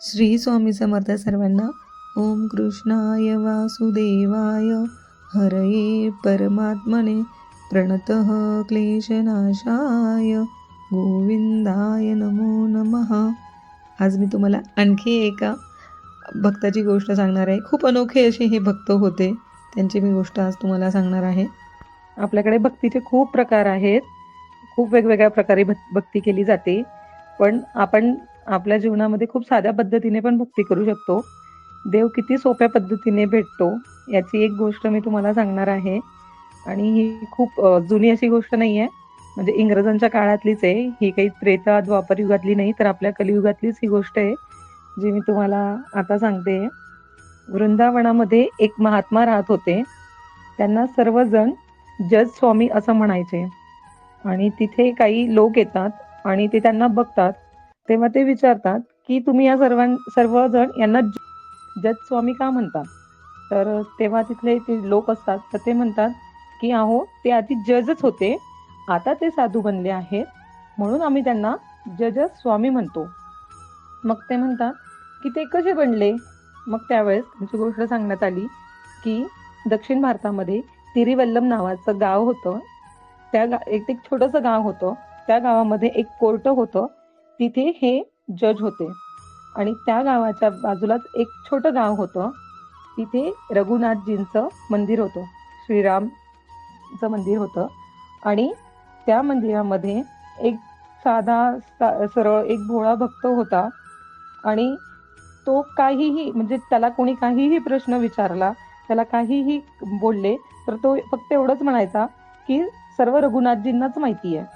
श्री स्वामी समर्थ सर्वांना ओम कृष्णाय वासुदेवाय. हरये परमात्मने प्रणतः क्लेशनाशाय. गोविंदाय नमो नमः. आज मी तुम्हाला आणखी एका भक्ताची गोष्ट सांगणार आहे. खूप अनोखे असे हे भक्त होते. त्यांची मी गोष्ट आज तुम्हाला सांगणार आहे. आपल्याकडे भक्तीचे खूप प्रकार आहेत. खूप वेगवेगळ्या प्रकारे भक्ती केली जाते. पण आपण आपल्या जीवनामध्ये खूप साध्या पद्धतीने पण भक्ती करू शकतो. देव किती सोप्या पद्धतीने भेटतो याची एक गोष्ट मी तुम्हाला सांगणार आहे. आणि ही खूप जुनी अशी गोष्ट नाही आहे म्हणजे इंग्रजांच्या काळातलीच आहे. ही काही त्रेता द्वापर युगातली नाही तर आपल्या कलियुगातलीच ही गोष्ट आहे जी मी तुम्हाला आता सांगते. वृंदावनामध्ये एक महात्मा राहत होते. त्यांना सर्वजण जज स्वामी असं म्हणायचे. आणि तिथे काही लोक येतात आणि ते त्यांना बघतात. तेव्हा ते विचारतात की तुम्ही या सर्वां सर्वजण यांना ज- जज स्वामी का म्हणतात तर तेव्हा तिथले ते लोक असतात तर ते म्हणतात की अहो ते आधी जजच होते आता ते साधू बनले आहेत म्हणून आम्ही त्यांना जजच स्वामी म्हणतो. मग ते म्हणतात की ते कसे बनले? मग त्यावेळेस त्यांची गोष्ट सांगण्यात आली की दक्षिण भारतामध्ये तिरिवल्लम नावाचं गाव होतं. त्या गा एक एक छोटंसं गाव होतं. त्या गावामध्ये एक कोर्ट होतं. तिथे हे जज होते. आणि त्या गावाच्या बाजूलाच एक छोटं गाव होतं. तिथे रघुनाथजींचं मंदिर होतं. श्रीरामचं मंदिर होतं. आणि त्या मंदिरामध्ये एक साधा सरळ एक भोळा भक्त होता. आणि तो काहीही म्हणजे त्याला कोणी काहीही प्रश्न विचारला त्याला काहीही बोलले तर तो फक्त एवढंच म्हणायचा की सर्व रघुनाथजींनाच माहिती आहे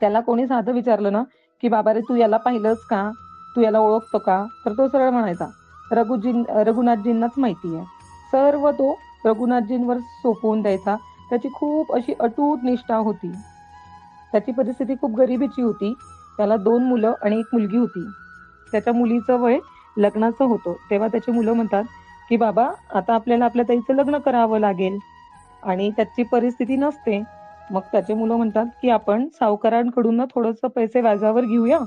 त्याला कोणी साधं विचारलं ना की बाबा रे तू याला पाहिलंस का? तू याला ओळखतो का? तर तो सरळ म्हणायचा रघुजी रघुनाथजींनाच माहिती आहे. सर्व तो रघुनाथजींवर सोपवून द्यायचा. त्याची खूप अशी अटूट निष्ठा होती. त्याची परिस्थिती खूप गरिबीची होती. त्याला दोन मुलं आणि एक मुलगी होती. त्याच्या मुलीचं वय लग्नाचं होतं. तेव्हा त्याची मुलं म्हणतात की बाबा आता आपल्याला आपल्या ताईचं लग्न करावं लागेल आणि त्याची परिस्थिती नसते. मग त्याचे मुलं म्हणतात की आपण सावकारांकडून ना थोडंसं पैसे व्याजावर घेऊया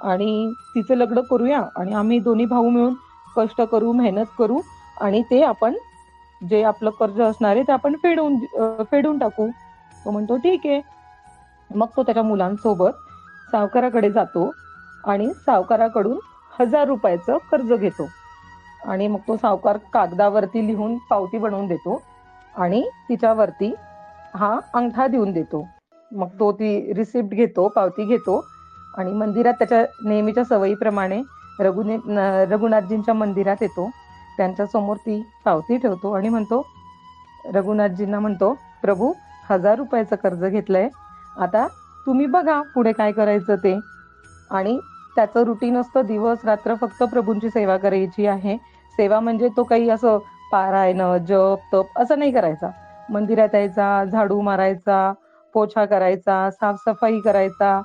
आणि तिचं लग्न करूया आणि आम्ही दोन्ही भाऊ मिळून कष्ट करू मेहनत करू आणि ते आपण जे आपलं कर्ज असणार आहे ते आपण फेडून फेडून टाकू. तो म्हणतो ठीक आहे. मग तो त्याच्या मुलांसोबत सावकाराकडे जातो आणि सावकाराकडून हजार रुपयाचं कर्ज घेतो. आणि मग तो सावकार कागदावरती लिहून पावती बनवून देतो आणि तिच्यावरती हा अंगठा देऊन देतो. मग तो ती रिसिप्ट घेतो पावती घेतो आणि मंदिरात त्याच्या नेहमीच्या सवयीप्रमाणे रघुने रघुनाथजींच्या मंदिरात येतो. त्यांच्यासमोर ती पावती ठेवतो आणि म्हणतो रघुनाथजींना म्हणतो प्रभू हजार रुपयाचं कर्ज घेतलंय. आता तुम्ही बघा पुढे काय करायचं ते. आणि त्याचं रुटीन असतं दिवस रात्र फक्त प्रभूंची सेवा करायची आहे. सेवा म्हणजे तो काही असं पारायण जप तप असं नाही करायचा. मंदिरात यायचा झाडू मारायचा पोछा करायचा साफसफाई करायचा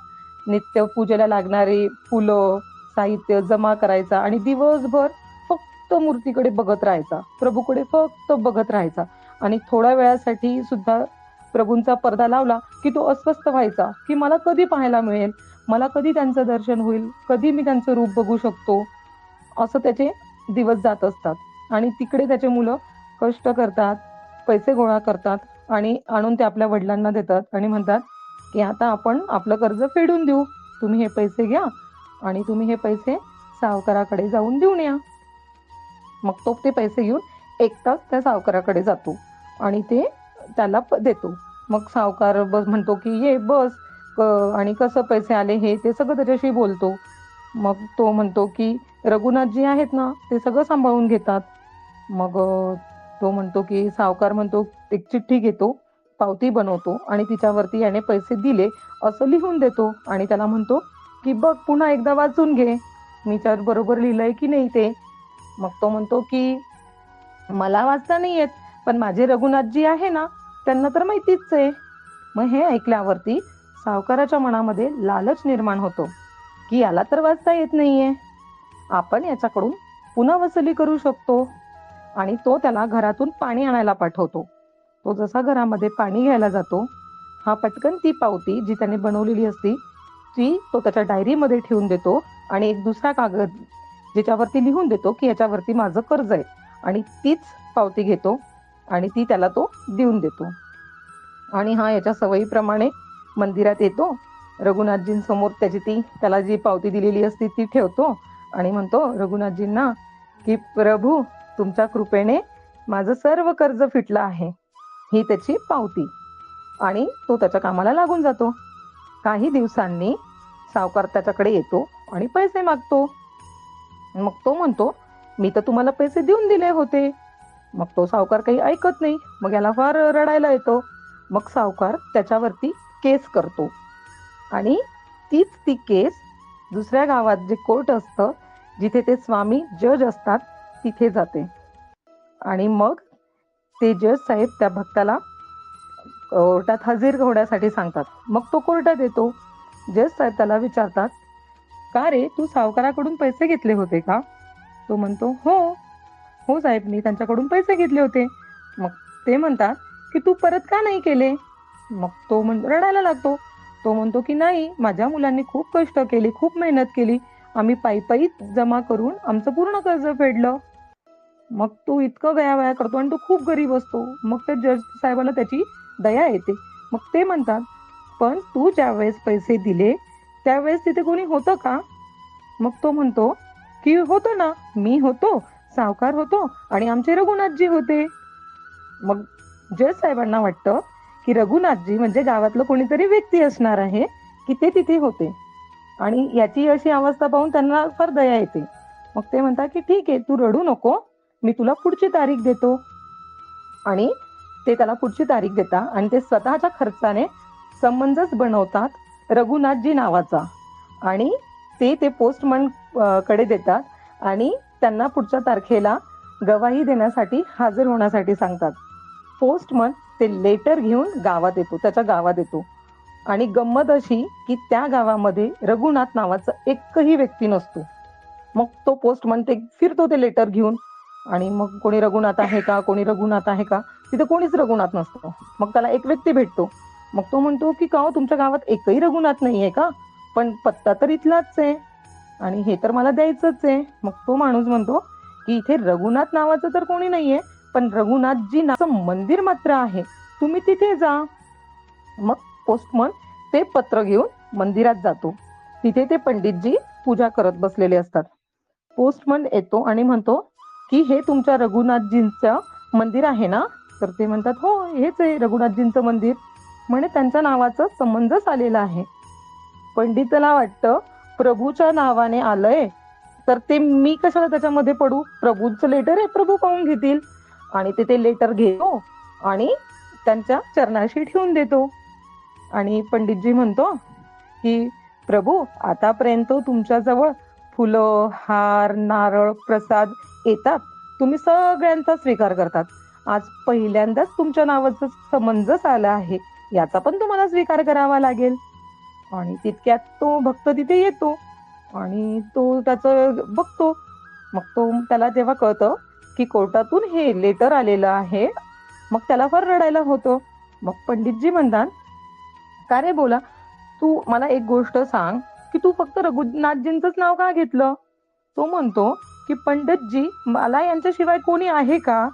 नित्य पूजेला लागणारी फुलं साहित्य जमा करायचा आणि दिवसभर फक्त मूर्तीकडे बघत राहायचा. प्रभूकडे फक्त बघत राहायचा. आणि थोड्या वेळासाठी सुद्धा प्रभूंचा पडदा लावला की तो अस्वस्थ व्हायचा की मला कधी पाहायला मिळेल? मला कधी त्यांचं दर्शन होईल? कधी मी त्यांचं रूप बघू शकतो? असं त्याचे दिवस जात असतात. आणि तिकडे त्याचे मुलं कष्ट करतात. पैसे गोळा करतात आणि आणून ते आपल्या वडिलांना देतात आणि म्हणतात की आता आपण आपलं कर्ज फेडून देऊ. तुम्ही हे पैसे घ्या आणि तुम्ही हे पैसे सावकाराकडे जाऊन देऊन या. मग तो ते पैसे घेऊन एक तास त्या सावकाराकडे जातो आणि ते त्याला प- देतो. मग सावकार बस म्हणतो की ये बस क- आणि कसं पैसे आले हे ते सगळं त्याच्याशी बोलतो. मग तो म्हणतो की रघुनाथजी आहेत ना ते सगळं सांभाळून घेतात. मग तो म्हणतो की सावकार म्हणतो एक चिठ्ठी घेतो पावती बनवतो आणि तिच्यावरती याने पैसे दिले असं लिहून देतो. आणि त्याला म्हणतो की बघ पुन्हा एकदा वाचून घे. मी त्यात बरोबर लिहिलंय की नाही ते. मग तो म्हणतो की मला वाचता नाही येत पण माझे रघुनाथजी आहे ना त्यांना तर माहितीच आहे. मग हे ऐकल्यावरती सावकाराच्या मनामध्ये लालच निर्माण होतो की याला तर वाचता येत नाहीये. आपण याच्याकडून पुन्हा वसुली करू शकतो. आणि तो त्याला घरातून पाणी आणायला पाठवतो. तो जसा घरामध्ये पाणी घ्यायला जातो हा पटकन ती पावती जी त्याने बनवलेली असती ती तो त्याच्या डायरीमध्ये ठेवून देतो आणि एक दुसरा कागद ज्याच्यावरती लिहून देतो की याच्यावरती माझं कर्ज आहे. आणि तीच पावती घेतो आणि ती त्याला तो देऊन देतो. आणि हा याच्या सवयीप्रमाणे मंदिरात येतो. रघुनाथजींसमोर त्याची ती त्याला जी पावती दिलेली असते ती ठेवतो आणि म्हणतो रघुनाथजींना की प्रभू तुमच्या कृपेने माझं सर्व कर्ज फिटलं आहे. ही त्याची पावती. आणि तो त्याच्या कामाला लागून जातो. काही दिवसांनी सावकार त्याच्याकडे येतो आणि पैसे मागतो. मग तो म्हणतो मी तर तुम्हाला पैसे देऊन दिले होते. मग तो सावकार काही ऐकत नाही. मग याला फार रडायला येतो. मग सावकार त्याच्यावरती केस करतो. आणि तीच ती केस दुसऱ्या गावात जे कोर्ट असतं जिथे ते स्वामी जज असतात तिथे जाते. आणि मग ते जज साहेब त्या भक्ताला कोर्टात हजर होण्यासाठी सांगतात. मग तो कोर्टात येतो जज साहेब त्याला विचारतात का रे तू सावकाराकडून पैसे घेतले होते का? तो म्हणतो हो हो साहेब मी त्यांच्याकडून पैसे घेतले होते. मग ते म्हणतात की तू परत का नाही केले? मग तो म्हण रडायला लागतो. तो म्हणतो की नाही माझ्या मुलांनी खूप कष्ट केली खूप मेहनत केली. आम्ही पायी पायी जमा करून आमचं पूर्ण कर्ज फेडलं. मग तो इतकं गयावया करतो आणि तो खूप गरीब असतो. मग त्या जज साहेबाला त्याची दया येते. मग ते म्हणतात पण तू ज्या वेळेस पैसे दिले त्यावेळेस तिथे कोणी होतं का? मग तो म्हणतो की होतं ना मी होतो सावकार होतो आणि आमचे रघुनाथजी होते. मग जज साहेबांना वाटतं की रघुनाथजी म्हणजे गावातलं कोणीतरी व्यक्ती असणार आहे की ते तिथे होते. आणि याची अशी अवस्था पाहून त्यांना फार दया येते. मग ते म्हणतात की ठीक आहे तू रडू नको मी तुला पुढची तारीख देतो. आणि ते त्याला पुढची तारीख देतात आणि ते स्वतःच्या खर्चाने संबंधच बनवतात रघुनाथजी नावाचा. आणि ते ते पोस्टमनकडे देतात. आणि त्यांना पुढच्या तारखेला गवाही देण्यासाठी हजर होण्यासाठी सांगतात. पोस्टमन ते लेटर घेऊन गावात येतो. त्याच्या गावात येतो. आणि गंमत अशी की त्या गावामध्ये रघुनाथ नावाचा एकही व्यक्ती नसतो. मग तो पोस्टमन ते फिरतो ते लेटर घेऊन. आणि मग कोणी रघुनाथ आहे का कोणी रघुनाथ आहे का तिथे कोणीच रघुनाथ नसतो. मग त्याला एक व्यक्ती भेटतो. मग तो म्हणतो की का तुमच्या गावात एकही रघुनाथ नाहीये का? पण पत्ता तर इथलाच आहे. आणि हे तर मला द्यायचंच आहे. मग तो माणूस म्हणतो की इथे रघुनाथ नावाचं तर कोणी नाहीये पण रघुनाथजी नावाचं मंदिर मात्र आहे. तुम्ही तिथे जा. मग पोस्टमन ते पत्र घेऊन मंदिरात जातो. तिथे ते पंडितजी पूजा करत बसलेले असतात. पोस्टमन येतो आणि म्हणतो की हे तुमच्या रघुनाथजींचं मंदिर आहे ना? तर ते म्हणतात हो हेच आहे रघुनाथजींचं मंदिर. म्हणे त्यांच्या नावाचा संबंधच आलेला आहे. पंडितला वाटतं प्रभूच्या नावाने आलंय. तर ते मी कशाला त्याच्यामध्ये पडू? प्रभूचं लेटर आहे प्रभू पाहून घेतील. आणि ते ते लेटर घेतो आणि त्यांच्या चरणाशी ठेवून देतो. आणि पंडितजी म्हणतो की प्रभू आतापर्यंत तुमच्याजवळ फुलं हार नारळ प्रसाद येतात. तुम्ही सगळ्यांचा स्वीकार करतात. आज पहिल्यांदाच तुमच्या नावाचं समंजस आलं आहे. याचा पण तुम्हाला स्वीकार करावा लागेल. आणि तितक्यात तो भक्त तिथे येतो. आणि तो त्याचं बघतो. मग तो त्याला तेव्हा कळतं की कोर्टातून हे लेटर आलेलं आहे मग त्याला फार रडायला होतो. मग पंडितजी म्हणतात का रे बोला तू मला एक गोष्ट सांग की तू फक्त रघुनाथजींचंच नाव का घेतलं? तो म्हणतो की पंडितजी मला यांच्याशिवाय कोणी आहे का?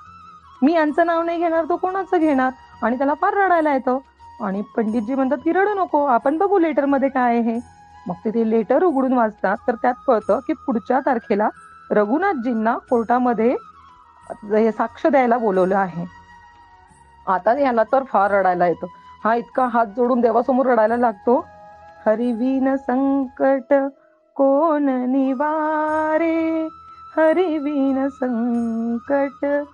मी यांचं नाव नाही घेणार तो कोणाचं घेणार? आणि त्याला फार रडायला येतं. आणि पंडितजी म्हणतात की रडू नको आपण बघू लेटरमध्ये काय आहे. मग ते ते लेटर उघडून वाचतात. तर त्यात कळतं की पुढच्या तारखेला रघुनाथजींना कोर्टामध्ये हे साक्ष द्यायला बोलवलं आहे. आता याला तर फार रडायला येतं. हा इतका हात जोडून देवासमोर रडायला लागतो. हरिवीन संकट कोण निवारे? हरिवीन संकट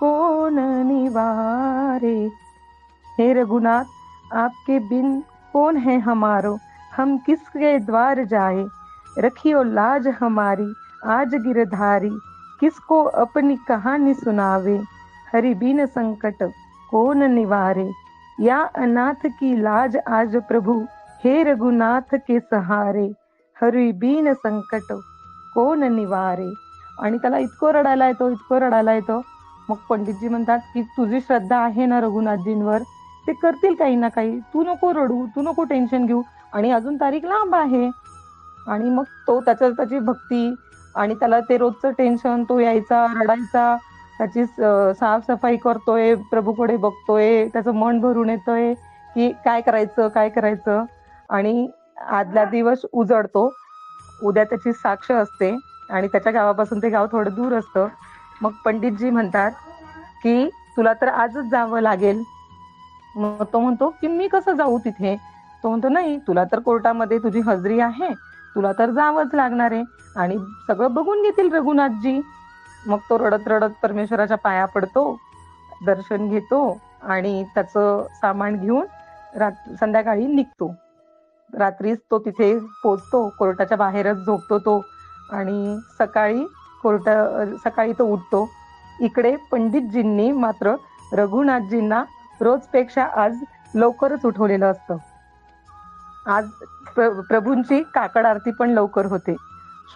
कोण निवारे। हे रघुनाथ, आपके बिन कौन है हमारो? हम किसके द्वार जाए? रखियो लाज हमारी, आज गिरधारी, किसको अपनी कहानी सुनावे? हरि बिन संकट कौन निवारे। या अनाथ की लाज आज प्रभु, हे रघुनाथ के सहारे हरि बिन संकट कौन निवारे। आणि त्याला इतकं रडायला येतो इतकं रडायला येतो. मग पंडितजी म्हणतात की तुझी श्रद्धा आहे ना रघुनाथजींवर? ते करतील काही ना काही. तू नको रडू तू नको टेन्शन घेऊ. आणि अजून तारीख लांब आहे. आणि मग तो त्याच्या त्याची भक्ती आणि त्याला ते रोजचं टेन्शन तो यायचा रडायचा. त्याची साफसफाई करतोय प्रभूकडे बघतोय. त्याचं मन भरून येतोय की काय करायचं काय करायचं. आणि आदला दिवस उजडतो उद्या त्याची साक्ष असते. आणि त्याच्या गावापासून ते गाव थोडं दूर असतं. मग पंडितजी म्हणतात की तुला तर आजच जावं लागेल. मग तो म्हणतो की मी कसं जाऊ तिथे? तो म्हणतो नाही तुला तर कोर्टामध्ये तुझी हजरी आहे. तुला तर जावंच लागणार आहे. आणि सगळं बघून घेतील रघुनाथजी. मग तो रडत रडत परमेश्वराच्या पाया पडतो दर्शन घेतो आणि त्याचं सामान घेऊन रात संध्याकाळी निघतो. रात्रीच तो तिथे पोचतो कोर्टाच्या बाहेरच झोपतो तो. आणि सकाळी कोर्ट सकाळी तो उठतो. इकडे पंडितजींनी मात्र रघुनाथजींना रोजपेक्षा आज लवकरच उठवलेलं असतं. आज प्र प्रभूंची काकड आरती पण लवकर होते.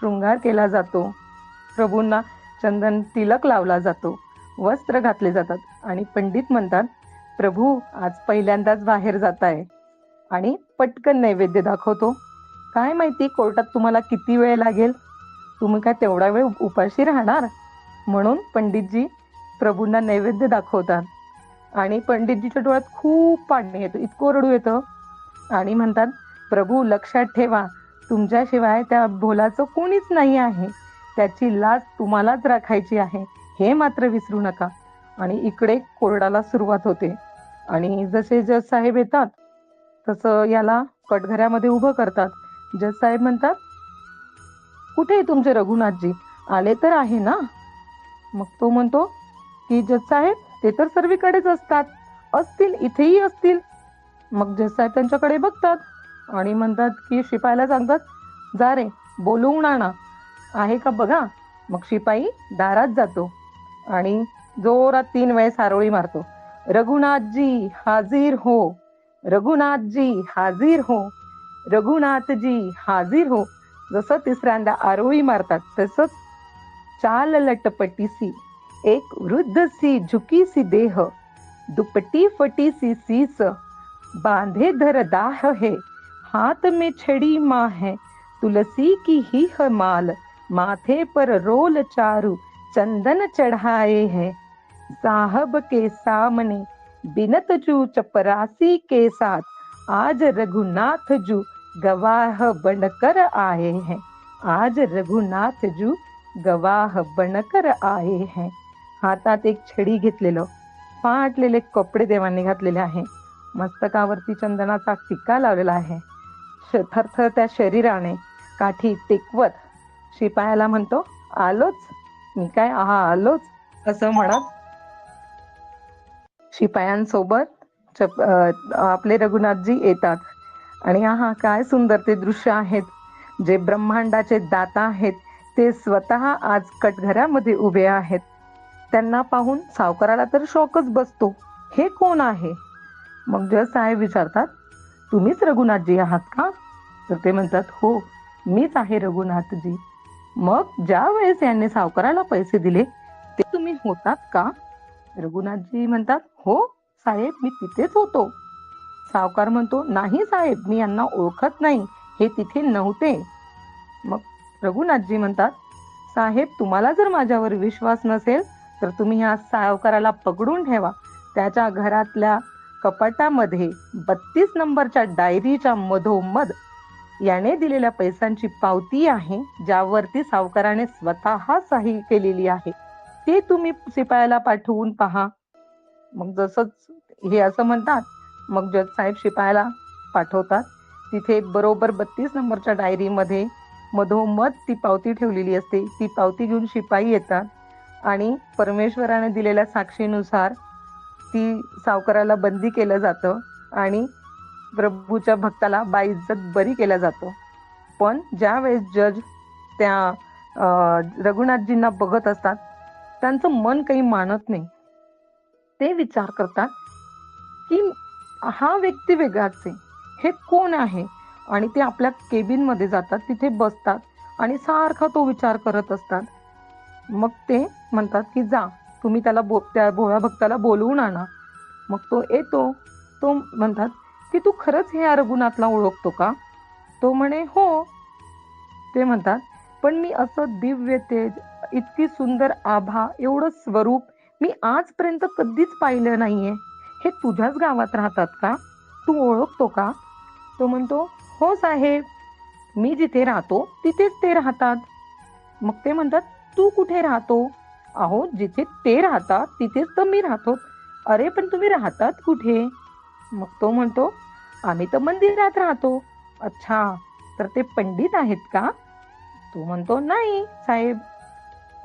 शृंगार केला जातो. प्रभूंना चंदन तिलक लावला जातो. वस्त्र घातले जातात आणि पंडित म्हणतात प्रभू आज पहिल्यांदाच बाहेर जात आहे आणि पटकन नैवेद्य दाखवतो. काय माहिती कोर्टात तुम्हाला किती वेळ लागेल? तुम्ही काय तेवढा वेळ उपाशी राहणार? म्हणून पंडितजी प्रभूंना नैवेद्य दाखवतात. आणि पंडितजीच्या डोळ्यात खूप पाणी येतं इतकं रडू येतं. आणि म्हणतात प्रभू लक्षात ठेवा तुमच्याशिवाय त्या भोलाचं कोणीच नाही आहे. त्याची लाज तुम्हालाच राखायची आहे. हे मात्र विसरू नका. आणि इकडे कोरडाला सुरुवात होते. आणि जसे जज साहेब येतात तसं याला कटघऱ्यामध्ये उभं करतात. जज साहेब म्हणतात कुठे आहे तुमचे रघुनाथजी आले तर आहे ना? मग तो म्हणतो की जज साहेब ते तर सर्वीकडेच असतात. असतील इथेही असतील. मग जज साहेब त्यांच्याकडे बघतात आणि म्हणतात की शिपायला सांगतात जा रे बोलवून आणा. आहे का बघा? मग शिपाई दारात जातो आणि जोरात तीन वेळेस सारोळी मारतो. रघुनाथजी हाजीर हो. रघुनाथजी हाजीर हो. रघुनाथजी हाजीर हो. जसं तिसऱ्यांदा आरोळी मारतात तसंच चाल लटपटीसी एक वृद्ध सी झुकीसी देह दुपटी फटीसी सीस बांधे धर दाह है हाथ में छड़ी माँ है तुलसी की ही है माल माथे पर रोल चारू चंदन चढ़ाए है। साहब के सामने बिनत जू चपरासी के साथ आज रघुनाथ जू गवाह बनकर आए हैं। आज रघुनाथ जू गवाह बनकर आए हैं। हातात एक छडी घेतलेलं फाटलेले कपडे देवांनी घातलेले आहे. मस्तकावरती चंदनाचा टिक्का लावलेला आहे. थरथर त्या शरीराने काठी टेकवत शिपायाला म्हणतो आलोच मी काय आहा आलोच असं म्हणत शिपायांसोबत चप आपले रघुनाथजी येतात. आणि आहा काय सुंदर ते दृश्य आहेत. जे ब्रह्मांडाचे दाता आहेत ते स्वतः आज कटघऱ्यामध्ये उभे आहेत. त्यांना पाहून सावकाराला तर शॉकच बसतो. हे कोण आहे? मग जस साहेब विचारतात तुम्हीच रघुनाथजी आहात का? तर ते म्हणतात हो मीच आहे रघुनाथजी. मग ज्या वेळेस यांनी सावकाराला पैसे दिले ते तुम्ही होतात का? रघुनाथजी म्हणतात हो साहेब मी तिथेच होतो. सावकार म्हणतो नाही साहेब मी यांना ओळखत नाही हे तिथे नव्हते. मग रघुनाथजी म्हणतात साहेब तुम्हाला जर माझ्यावर विश्वास नसेल तर तुम्ही ह्या सावकाराला पकडून ठेवा. त्याच्या घरातल्या कपाटामध्ये बत्तीस नंबरच्या डायरीच्या मधोमध याने दिलेल्या पैशांची पावती आहे ज्यावरती सावकाराने स्वतः सही केलेली आहे. ते तुम्ही शिपायाला पाठवून पहा. मग जसंच हे असं म्हणतात मग जज साहेब शिपायाला पाठवतात. तिथे बरोबर बत्तीस नंबरच्या डायरीमध्ये मधोमध ती पावती ठेवलेली असते. ती पावती घेऊन शिपाई येतात आणि परमेश्वराने दिलेल्या साक्षीनुसार ती सावकाराला बंदी केलं जातं आणि प्रभूच्या भक्ताला बाईज्जत बरी केला जातो. पण ज्यावेळेस जज त्या रघुनाथजींना बघत असतात त्यांचं मन काही मानत नाही. ते विचार करतात की हा व्यक्ती वेगळाच. आहे हे कोण आहे? आणि ते आपल्या केबिनमध्ये जातात तिथे बसतात आणि सारखा तो विचार करत असतात. मग ते म्हणतात की जा तुम्ही त्याला बो त्या भोळ्या भक्ताला बोलवून आणा. मग तो येतो. तो म्हणतात की तू खरंच हे रघुनाथला ओळखतो का? तो म्हणे हो. ते म्हणतात पण मी असं दिव्य तेज इतकी सुंदर आभा एवढं स्वरूप मी आजपर्यंत कधीच पाहिलं नाहीये. हे तुझ्याच गावात राहतात का? तू ओळखतो का? तो म्हणतो हो साहेब मी जिथे राहतो तिथेच ते राहतात. मग ते म्हणतात तू कुठे राहतो? अहो जिथे ते राहतात तिथेच तर मी राहतो. अरे पण तुम्ही राहतात कुठे? मग तो म्हणतो आम्ही तर मंदिरात राहतो. अच्छा तर ते पंडित आहेत का? तो म्हणतो नाही साहेब.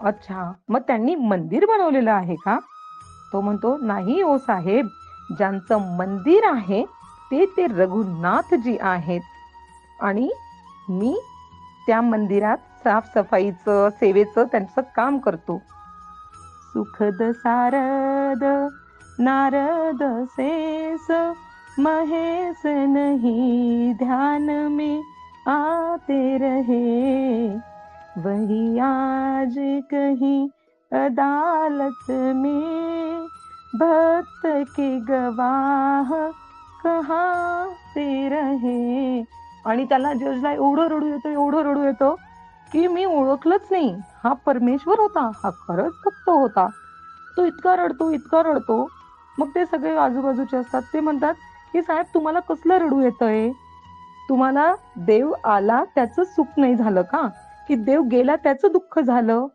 अच्छा मग त्यांनी मंदिर बनवलेलं आहे का? तो म्हणतो नाही ओ साहेब ज्यांचं मंदिर आहे ते ते रघुनाथजी आहेत. आणि मी त्या मंदिरात साफसफाईचं सेवेचं त्यांचं काम करतो. सुखद सारद नारद सेस महेश नहीं ध्यान में आते रहे. वही आज कहीं अदालत में भक्त के गवाह कहा ते रहे. आणि त्याला जजला एवढं रडू येतो एवढं रडू येतं की मी ओळखलंच नाही. हा परमेश्वर होता हा खरंच भक्त होता. तो इतका रडतो इतका रडतो. मग ते सगळे आजूबाजूचे असतात. ते म्हणतात की साहेब तुम्हाला कसलं रडू येतंय? तुम्हाला देव आला त्याचं सुख नाही झालं का? की देव गेला त्याचं दुःख झालं?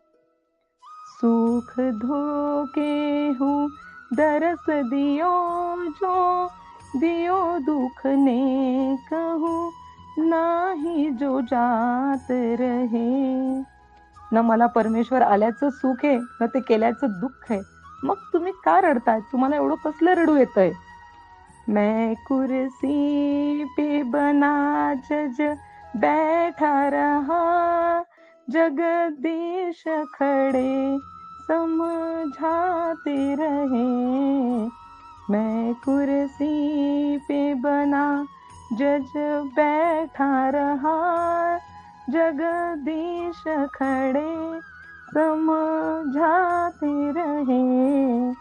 सुख धोके हूँ दरस दियो जो दियो दुख ने कहूँ नाही जो जात रहे। न मला परमेश्वर आल्याचं सुख आहे न ते केल्याचं दुःख आहे. मग तुम्ही का रडताय? तुम्हाला एवढं कसलं रडू येतंय? मैं कुर्सी पे बना जज बैठा रहा जगदीश खड़े। समझाते रहे। मैं कुर्सी पे बना जज बैठा रहा। जगदीश खड़े समझाते रहे।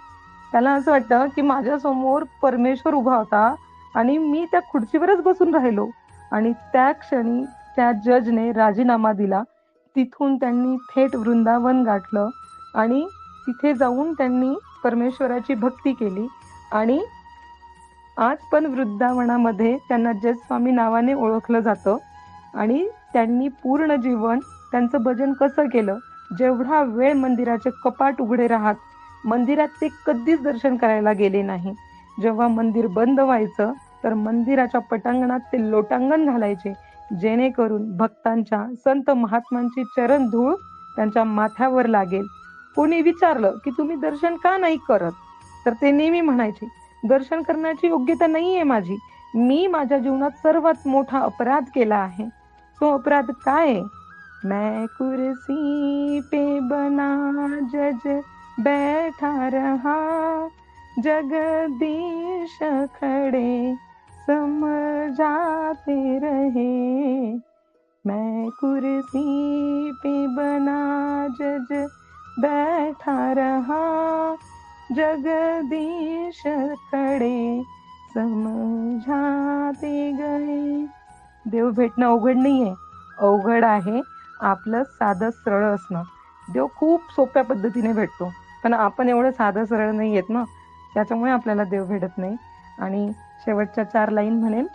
त्याला असं वाटतं की माझ्यासमोर परमेश्वर उभा होता आणि मी त्या खुर्चीवरच बसून राहिलो. आणि त्या क्षणी त्या जजने राजीनामा दिला. तिथून त्यांनी थेट वृंदावन गाठलं. आणि तिथे जाऊन त्यांनी परमेश्वराची भक्ती केली. आणि आज पण वृंदावनामध्ये त्यांना जजस्वामी नावाने ओळखलं जातं. आणि त्यांनी पूर्ण जीवन त्यांचं भजन कसं केलं? जेवढा वेळ मंदिराचे कपाट उघडे राहत मंदिरात ते कधीच दर्शन करायला गेले नाही. जेव्हा मंदिर बंद व्हायचं तर मंदिराच्या पटांगणात ते लोटांगण घालायचे जेणेकरून भक्तांच्या संत महात्मांची चरण धूळ त्यांच्या माथ्यावर लागेल. कोणी विचारलं की तुम्ही दर्शन का नाही करत? तर ते नेहमी म्हणायचे दर्शन करण्याची योग्यता नाही आहे माझी. मी माझ्या जीवनात सर्वात मोठा अपराध केला आहे. तो अपराध काय आहे? मैं कुर्सी पे बना जज बैठा रहा जगदीश खड़े समझाते रहे। मैं कुर्सी पे बना जज बैठा रहा जगदीश खड़े समझाते गए देव भेटणं अवघड नाही आहे अवघड आहे आपलं साधं सरळ असणं. देव खूप सोप्या पद्धतीने भेटतो. पण आपण एवढं साधं सरळ नाही येत ना. त्याच्यामुळे आपल्याला देव भेटत नाही. आणि शेवटच्या चार लाईन म्हणेन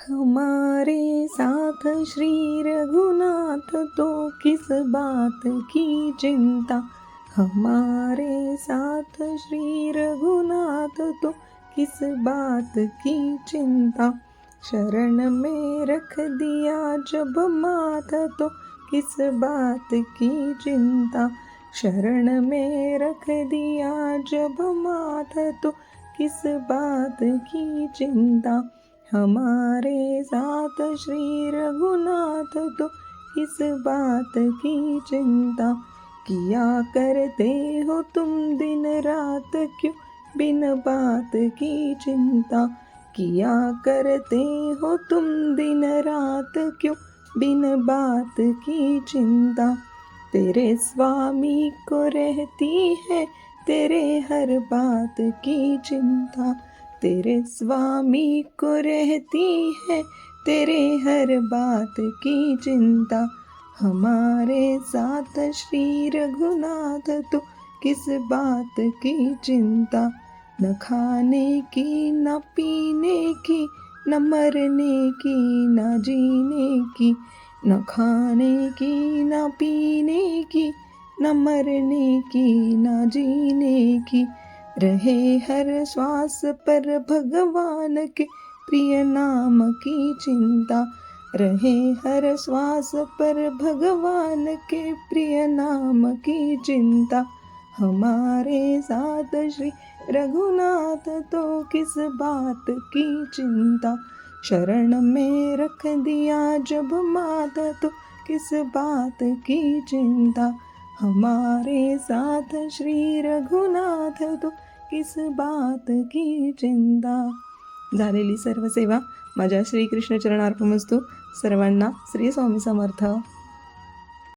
हमारे साथ श्री रघुनाथ तो किस बात की चिंता? हमारे साथ श्री रघुनाथ तो किस बात की चिंता? शरण में रख दिया जब माथ तो किस बात की चिंता? शरण में रख दिया जब माथ तो किस बात की चिंता? हमारे साथ श्री रघुनाथ तो इस बात की चिंता किया करते हो तुम दिन रात? क्यों बिन बात की चिंता किया करते हो तुम दिन रात? क्यों बिन बात की चिंता? तेरे स्वामी को रहती है तेरे हर बात की चिंता। तेरे स्वामी को रहती है तेरे हर बात की चिंता। हमारे साथ श्री रघुनाथ तो किस बात की चिंता? न खाने की न पीने की न मरने की न जीने की न खाने की न पीने की न मरने की न जीने की। रहे हर श्वास पर भगवान के प्रिय नाम की चिंता। रहे हर श्वास पर भगवान के प्रिय नाम की चिंता। हमारे साथ श्री रघुनाथ तो किस बात की चिंता? शरण में रख दिया जब माता तो किस बात की चिंता? हमारे साथ श्री रघुनाथ तो किस बात की चिंता? झालेली सर्व सेवा माझ्या श्रीकृष्ण चरणार्पणमस्तू सर्वांना श्री स्वामी समर्थ.